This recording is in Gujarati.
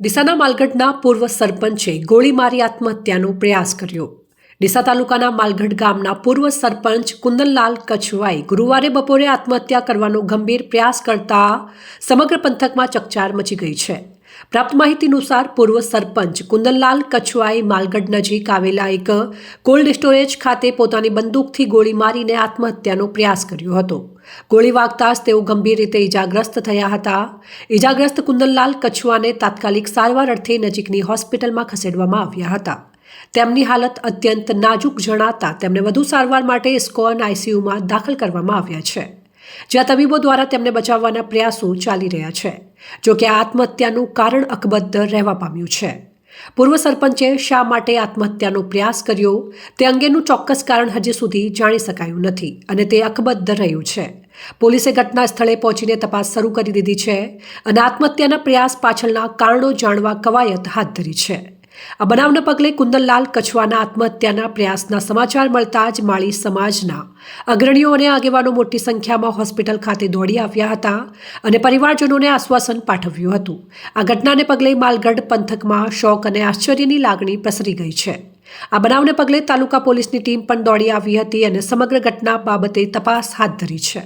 ડીસાના માલગઢના પૂર્વ સરપંચે ગોળી મારી આત્મહત્યાનો પ્રયાસ કર્યો. ડીસા તાલુકાના માલગઢ ગામના પૂર્વ સરપંચ કુંદનલાલ કછવાએ ગુરુવારે બપોરે આત્મહત્યા કરવાનો ગંભીર પ્રયાસ કરતા સમગ્ર પંથકમાં ચકચાર મચી ગઈ છે. પ્રાપ્ત માહિતી અનુસાર પૂર્વ સરપંચ કુંદનલાલ કછવાએ માલગઢ નજીક આવેલા એક કોલ્ડ સ્ટોરેજ ખાતે પોતાની બંદૂકથી ગોળી મારીને આત્મહત્યાનો પ્રયાસ કર્યો હતો. ગોળી વાગતા જ તેઓ ગંભીર રીતે ઈજાગ્રસ્ત થયા હતા. ઈજાગ્રસ્ત કુંદનલાલ કછવાને તાત્કાલિક સારવાર અર્થે નજીકની હોસ્પિટલમાં ખસેડવામાં આવ્યા હતા. તેમની હાલત અત્યંત નાજુક જણાતા તેમને વધુ સારવાર માટે ઇસ્કોન આઈસીયુમાં દાખલ કરવામાં આવ્યા છે. જ્યાં તબીબો દ્વારા તેમને બચાવવાના પ્રયાસો ચાલી રહ્યા છે, જો કે આ આત્મહત્યાનું કારણ અકબદ્ધ રહેવા પામ્યું છે. પૂર્વ સરપંચે શા માટે આત્મહત્યાનો પ્રયાસ કર્યો, તે અંગેનું ચોક્કસ કારણ હજી સુધી જાણી શકાયું નથી અને તે અકબદ્ધ રહ્યું છે. પોલીસે ઘટના સ્થળે પહોંચીને તપાસ શરૂ કરી દીધી છે અને આત્મહત્યાના પ્રયાસ પાછળના કારણો જાણવા કવાયત હાથ ધરી છે. આ બનાવના પગલે કુંદનલાલ કછવાના આત્મહત્યાના પ્રયાસના સમાચાર મળતા જ માળી સમાજના અગ્રણીઓ અને આગેવાનો મોટી સંખ્યામાં હોસ્પિટલ ખાતે દોડી આવ્યા હતા અને પરિવારજનોને આશ્વાસન પાઠવ્યું હતું. આ ઘટનાને પગલે માલગઢ પંથકમાં શોક અને આશ્ચર્યની લાગણી પ્રસરી ગઈ છે. આ બનાવને પગલે તાલુકા પોલીસની ટીમ પણ દોડી આવી હતી અને સમગ્ર ઘટના બાબતે તપાસ હાથ ધરી છે.